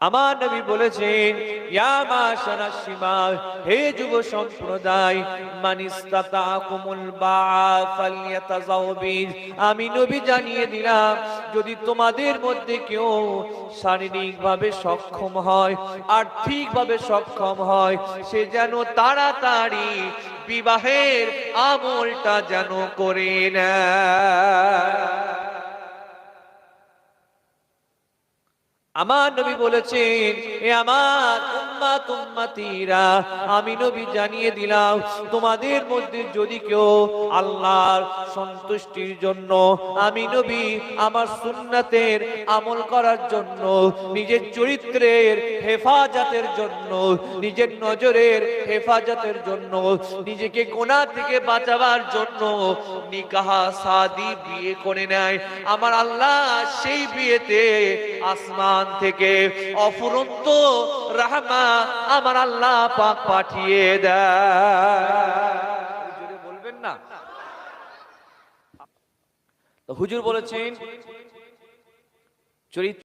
আমার নবী বলেছেন হে যুব সম্প্রদায় আমি নবী জানিয়ে দিলাম, যদি তোমাদের মধ্যে কেউ শারীরিকভাবে সক্ষম হয়, আর্থিকভাবে সক্ষম হয়, সে যেন তাড়াতাড়ি বিবাহের আমলটা যেন করে নেয়। আমার নবী বলেছেন এ আমার আমি নবী জানিয়ে দিলাম, তোমাদের মধ্যে যদি কেউ আল্লাহর সন্তুষ্টির জন্য, আমি নবী আমার সুন্নাতের আমল করার জন্য, নিজের চরিত্রের হেফাজতের জন্য, নিজের নজরের হেফাজতের জন্য, নিজেকে গোনা থেকে বাঁচাবার জন্য নিকাহা, সাদি বিয়ে করে নেয়। আমার আল্লাহ সেই বিয়েতে আসমান থেকে অফুরন্ত রাহমা আমার আল্লাহ পাক পাঠিয়ে দেয়। বলবেন না? হুজুর বলেছেন চরিত্র